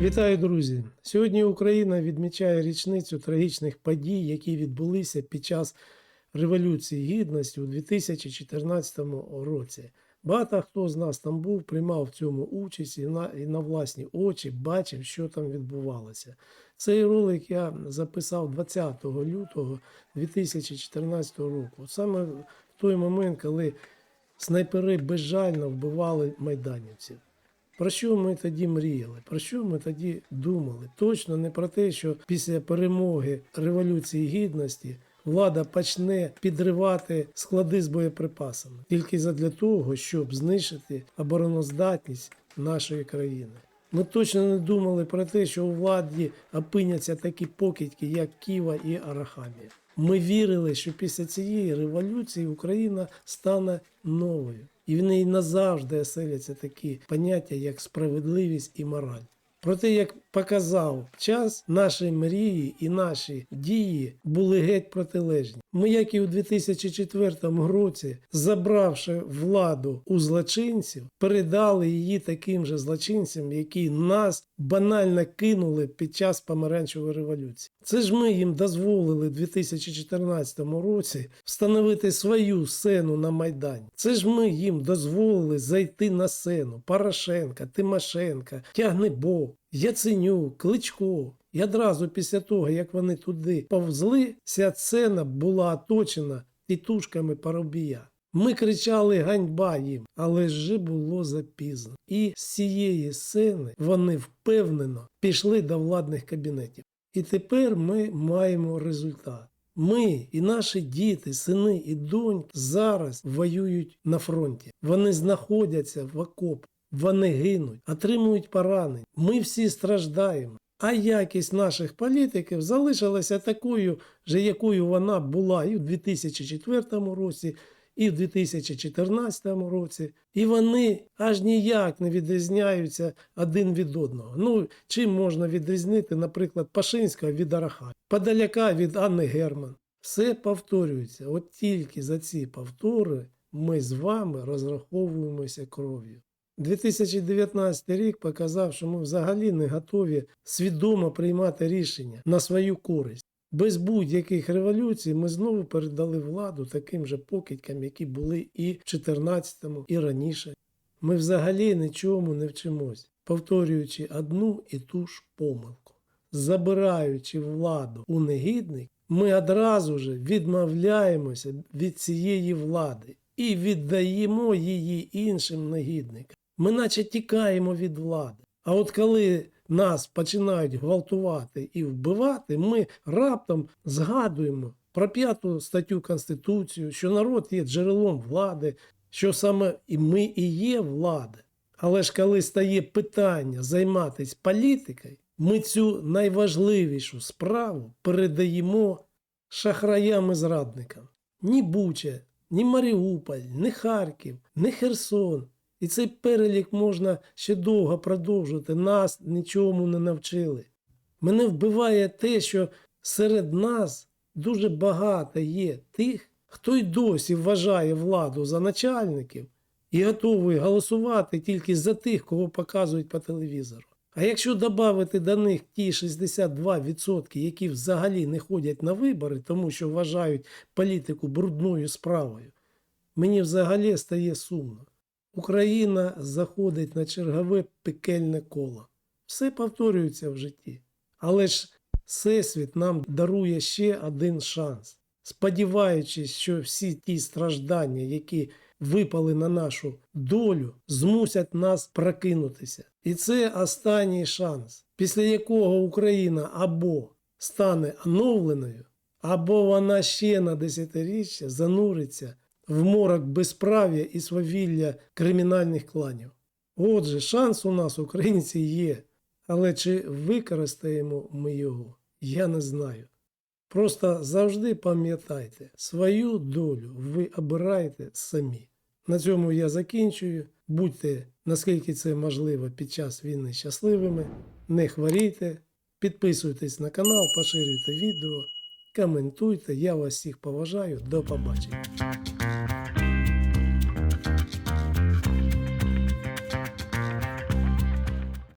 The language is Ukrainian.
Вітаю, друзі! Сьогодні Україна відмічає річницю трагічних подій, які відбулися під час Революції Гідності у 2014 році. Багато хто з нас там був, приймав в цьому участь і на, і на власні очі бачив, що там відбувалося. Цей ролик я записав 20 лютого 2014 року. Саме в той момент, коли снайпери безжально вбивали майданівців. Про що ми тоді мріяли? Про що ми тоді думали? Точно не про те, що після перемоги Революції Гідності влада почне підривати склади з боєприпасами тільки задля того, щоб знищити обороноздатність нашої країни. Ми точно не думали про те, що у владі опиняться такі покидьки, як Ківа і Арахамія. Ми вірили, що після цієї революції Україна стане новою, і в неї назавжди оселяться такі поняття, як справедливість і мораль. Проте, як показав час, наші мрії і наші дії були геть протилежні. Ми, як і у 2004 році, забравши владу у злочинців, передали її таким же злочинцям, які нас банально кинули під час помаранчевої революції. Це ж ми їм дозволили у 2014 році встановити свою сцену на Майдані. Це ж ми їм дозволили зайти на сцену Порошенка, Тимошенка, Тягнебок, Яценюк, Кличко. І одразу після того, як вони туди повзли, ця сцена була оточена тітушками Парубія. Ми кричали ганьба їм, але вже було запізно. І з цієї сцени вони впевнено пішли до владних кабінетів. І тепер ми маємо результат. Ми і наші діти, сини і доньки зараз воюють на фронті. Вони знаходяться в окопах, вони гинуть, отримують поранень. Ми всі страждаємо. А якість наших політиків залишилася такою же, якою вона була і в 2004 році, і в 2014 році. І вони аж ніяк не відрізняються один від одного. Ну, чим можна відрізнити, наприклад, Пашинського від Араха, Подоляка від Анни Герман. Все повторюється. От тільки за ці повтори ми з вами розраховуємося кров'ю. 2019 рік показав, що ми взагалі не готові свідомо приймати рішення на свою користь. Без будь-яких революцій ми знову передали владу таким же покидькам, які були і в 14-му, і раніше. Ми взагалі нічому не вчимось, повторюючи одну і ту ж помилку. Забираючи владу у негідник, ми одразу ж відмовляємося від цієї влади і віддаємо її іншим негідникам. Ми наче тікаємо від влади. А от коли нас починають гвалтувати і вбивати, ми раптом згадуємо про п'яту статтю Конституції, що народ є джерелом влади, що саме і ми і є влада. Але ж коли стає питання займатися політикою, ми цю найважливішу справу передаємо шахраям і зрадникам. Ні Буча, ні Маріуполь, ні Харків, ні Херсон. І цей перелік можна ще довго продовжувати. Нас нічому не навчили. Мене вбиває те, що серед нас дуже багато є тих, хто й досі вважає владу за начальників і готовий голосувати тільки за тих, кого показують по телевізору. А якщо додати до них ті 62%, які взагалі не ходять на вибори, тому що вважають політику брудною справою, мені взагалі стає сумно. Україна заходить на чергове пекельне коло. Все повторюється в житті. Але ж Всесвіт нам дарує ще один шанс, сподіваючись, що всі ті страждання, які випали на нашу долю, змусять нас прокинутися. І це останній шанс, після якого Україна або стане оновленою, або вона ще на десятиріччя зануриться в морок безправ'я і свавілля кримінальних кланів. Отже, шанс у нас, українці, є, але чи використаємо ми його, я не знаю. Просто завжди пам'ятайте, свою долю ви обираєте самі. На цьому я закінчую. Будьте, наскільки це можливо, під час війни щасливими, не хворійте, підписуйтесь на канал, поширюйте відео, коментуйте. Я вас всіх поважаю. До побачення.